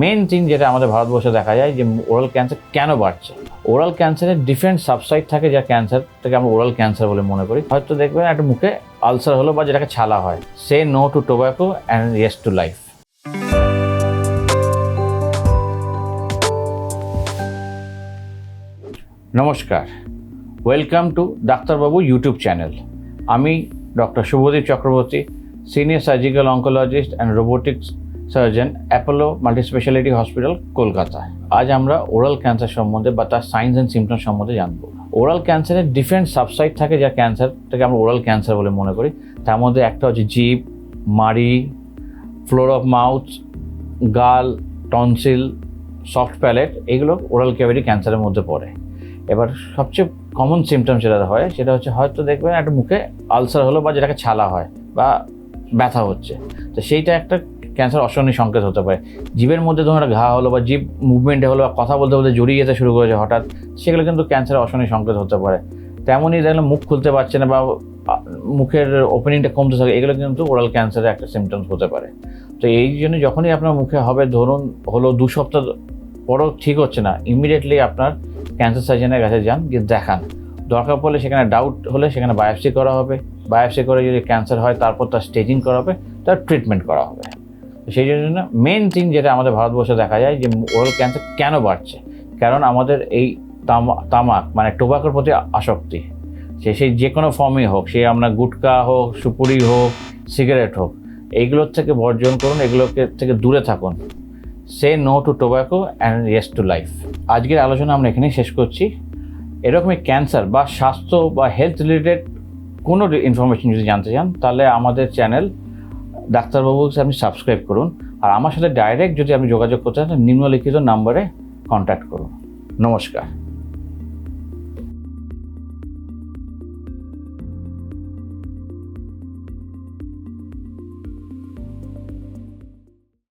Main thing যেটা আমাদের ভারতবর্ষে দেখা যায় যে ওরাল ক্যান্সার কেন বাড়ছে? ওরাল ক্যান্সারের ডিফারেন্ট সাবসাইড থাকে যা ক্যান্সার ক্যান্সারটাকে আমরা ওরাল ক্যান্সার বলে মনে করি। হয়তো দেখবেন একটা মুখে আলসার হলো বা যেটাকে ছালা হয়। Say no to tobacco and yes to life নমস্কার। ওয়েলকাম টু ডাক্তারবাবু ইউটিউব চ্যানেল আমি doctor Shubhadeep Chakraborty senior surgical oncologist and robotics surgeon Apollo multispeciality hospital Kolkata. আজ আমরা ওরাল ক্যান্সার সম্বন্ধে বা তার সাইন্স অ্যান্ড সিমটম সম্বন্ধে জানব। ওরাল ক্যান্সারের ডিফারেন্ট সাবসাইড থাকে যা ক্যান্সারটাকে আমরা ওরাল ক্যান্সার বলে মনে করি। তার মধ্যে একটা হচ্ছে জিভ মাড়ি, ফ্লোর অফ মাউথ, গাল, টনসিল, সফট প্যালেট, এগুলো ওরাল ক্যাভিটি ক্যান্সারের মধ্যে পড়ে। এবার সবচেয়ে কমন সিমটম যেটা হয়, সেটা হচ্ছে হয়তো দেখবেন একটা মুখে আলসার হলো বা যেটাকে ছালা হয় বা ব্যথা হচ্ছে। তো সেইটা একটা ক্যান্সার অশনি সংকেত হতে পারে। জীবের মধ্যে ধরুন ঘা হলো বা জীব মুভমেন্টে হলো বা কথা বলতে বলতে জড়িয়ে যেতে শুরু করেছে হঠাৎ, সেগুলো কিন্তু ক্যান্সারের অশনি সংকেত হতে পারে। তেমনই দেখলে মুখ খুলতে পারছে না বা মুখের ওপেনিংটা কমতে থাকে, এগুলো কিন্তু ওরাল ক্যান্সারের একটা সিমটমস হতে পারে। তো এই জন্য যখনই আপনার মুখে হবে, ধরুন হলো দু সপ্তাহ পরও ঠিক হচ্ছে না ইমিডিয়েটলি আপনার ক্যান্সার সার্জনের কাছে যান, গিয়ে দেখান। দরকার পড়লে সেখানে ডাউট হলে সেখানে বায়োপসি করা হবে। বায়োপসি করে যদি ক্যান্সার হয়, তারপর তার স্টেজিং করা হবে, তার ট্রিটমেন্ট করা হবে। সেই জন্য মেন থিং যেটা আমাদের ভারতবর্ষে দেখা যায় যে ওরাল ক্যান্সার কেন বাড়ছে? কারণ আমাদের এই তামা, তামাক মানে টোবাকোর প্রতি আসক্তি। সে সেই যে কোনো ফর্মই হোক, সে আমরা গুটকা হোক, সুপুরি হোক সিগারেট হোক, এইগুলোর থেকে বর্জন করুন, এগুলোকে থেকে দূরে থাকুন। Say no to tobacco and yes to life আজকের আলোচনা আমরা এখানেই শেষ করছি। এরকমই ক্যান্সার বা স্বাস্থ্য বা হেলথ রিলেটেড কোনো ইনফরমেশন যদি জানতে চান, তাহলে আমাদের চ্যানেল ডাক্তারবাবুকে আপনি সাবস্ক্রাইব করুন। আর আমার সাথে ডাইরেক্ট যদি আপনি যোগাযোগ করতে চান নিম্নলিখিত নাম্বারে কন্ট্যাক্ট করুন। নমস্কার।